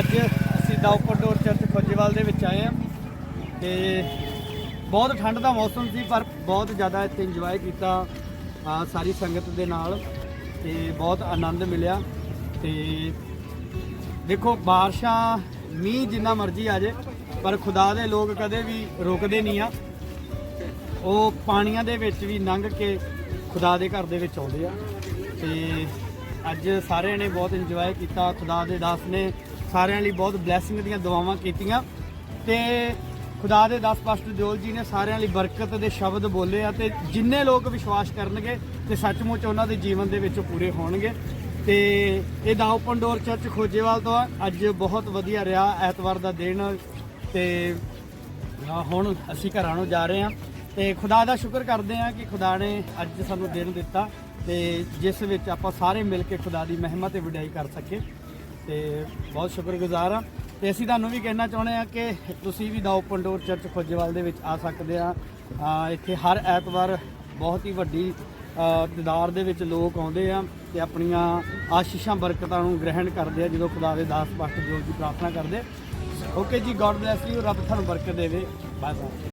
ਅੱਜ ਅਸੀਂ ਦਾਉਪਰਡੋਰ ਚਰਚ ਖੋਜੇਵਾਲ ਦੇ ਵਿੱਚ ਆਏ ਹਾਂ ਤੇ ਬਹੁਤ ਠੰਡ ਦਾ ਮੌਸਮ ਸੀ, ਪਰ ਬਹੁਤ ਜ਼ਿਆਦਾ ਇੱਥੇ ਇੰਜੋਏ ਕੀਤਾ ਆ ਸਾਰੀ ਸੰਗਤ ਦੇ ਨਾਲ ਤੇ ਬਹੁਤ ਆਨੰਦ ਮਿਲਿਆ ਤੇ ਦੇਖੋ ਬਾਰਿਸ਼ਾਂ, ਮੀਂਹ ਜਿੰਨਾ ਮਰਜ਼ੀ ਆ ਜੇ ਪਰ ਖੁਦਾ ਦੇ ਲੋਕ ਕਦੇ ਵੀ ਰੁਕਦੇ ਨਹੀਂ ਆ। ਉਹ ਪਾਣੀਆਂ ਦੇ ਵਿੱਚ ਵੀ ਲੰਘ ਕੇ ਖੁਦਾ ਦੇ ਘਰ ਦੇ ਵਿੱਚ ਆਉਂਦੇ ਆ ਤੇ ਅੱਜ ਸਾਰਿਆਂ ਨੇ ਬਹੁਤ ਇੰਜੋਏ ਕੀਤਾ, ਖੁਦਾ ਦੇ ਦਾਸ ਨੇ ਸਾਰਿਆਂ ਲਈ ਬਹੁਤ ਬਲੇਸਿੰਗ ਦੀਆਂ ਦੁਆਵਾਂ ਕੀਤੀਆਂ। ਤੇ ਖੁਦਾ ਦੇ ਦਾਸ ਪਾਸਟਰ ਦਿਓਲ ਜੀ ਨੇ ਸਾਰਿਆਂ ਲਈ ਬਰਕਤ ਦੇ ਸ਼ਬਦ ਬੋਲੇ ਆ ਤੇ ਜਿੰਨੇ ਲੋਕ ਵਿਸ਼ਵਾਸ ਕਰਨਗੇ ਤੇ ਸੱਚਮੁੱਚ ਉਹਨਾਂ ਦੇ ਜੀਵਨ ਦੇ ਵਿੱਚ ਪੂਰੇ ਹੋਣਗੇ। ਤੇ ਇਹ ਦਾ ਓਪਨ ਡੋਰ ਚਰਚ ਖੋਜੇਵਾਲ ਤੋਂ ਆ। ਅੱਜ ਬਹੁਤ ਵਧੀਆ ਰਿਹਾ ਐਤਵਾਰ ਦਾ ਦਿਨ ਤੇ ਹੁਣ ਅਸੀਂ ਘਰਾਂ ਨੂੰ ਜਾ ਰਹੇ ਹਾਂ। ਤੇ ਖੁਦਾ ਦਾ ਸ਼ੁਕਰ ਕਰਦੇ ਹਾਂ ਕਿ ਖੁਦਾ ਨੇ ਅੱਜ ਸਾਨੂੰ ਦਿਨ ਦਿੱਤਾ ਤੇ ਜਿਸ ਵਿੱਚ ਆਪਾਂ ਸਾਰੇ ਮਿਲ ਕੇ ਖੁਦਾ ਦੀ ਮਹਿਮਾ ਤੇ ਵਡਿਆਈ ਕਰ ਸਕੀਏ। ਤੇ ਬਹੁਤ ਸ਼ੁਕਰਗੁਜ਼ਾਰ ਹਾਂ। ਤੇ ਅਸੀਂ ਤੁਹਾਨੂੰ ਵੀ ਕਹਿਣਾ ਚਾਹੁੰਦੇ ਹਾਂ ਕਿ ਤੁਸੀਂ ਵੀ ਦਾ ਓਪਨ ਡੋਰ ਚਰਚ ਖੋਜੇਵਾਲ ਦੇ ਵਿੱਚ ਆ ਸਕਦੇ ਆ ਇੱਥੇ ਹਰ ਐਤਵਾਰ ਬਹੁਤ ਹੀ ਵੱਡੀ ਅ, ਦੇ ਵਿੱਚ ਲੋਕ ਆਉਂਦੇ ਆ ਤੇ ਆਪਣੀਆਂ ਆਸ਼ੀਸ਼ਾਂ ਬਰਕਤਾਂ ਨੂੰ ਗ੍ਰਹਿਣ ਕਰਦੇ ਆ ਜਦੋਂ ਖੁਦਾ ਦੇ ਦਾਸ ਪਾਸਟਰ ਜੋਰ ਦੀ ਪ੍ਰਾਰਥਨਾ ਕਰਦੇ। ਓਕੇ ਜੀ ਗੋਡ ਬlesਸ ਯੂ ਰੱਬ ਤੁਹਾਨੂੰ ਬਰਕਤ ਦੇਵੇ। Bye bye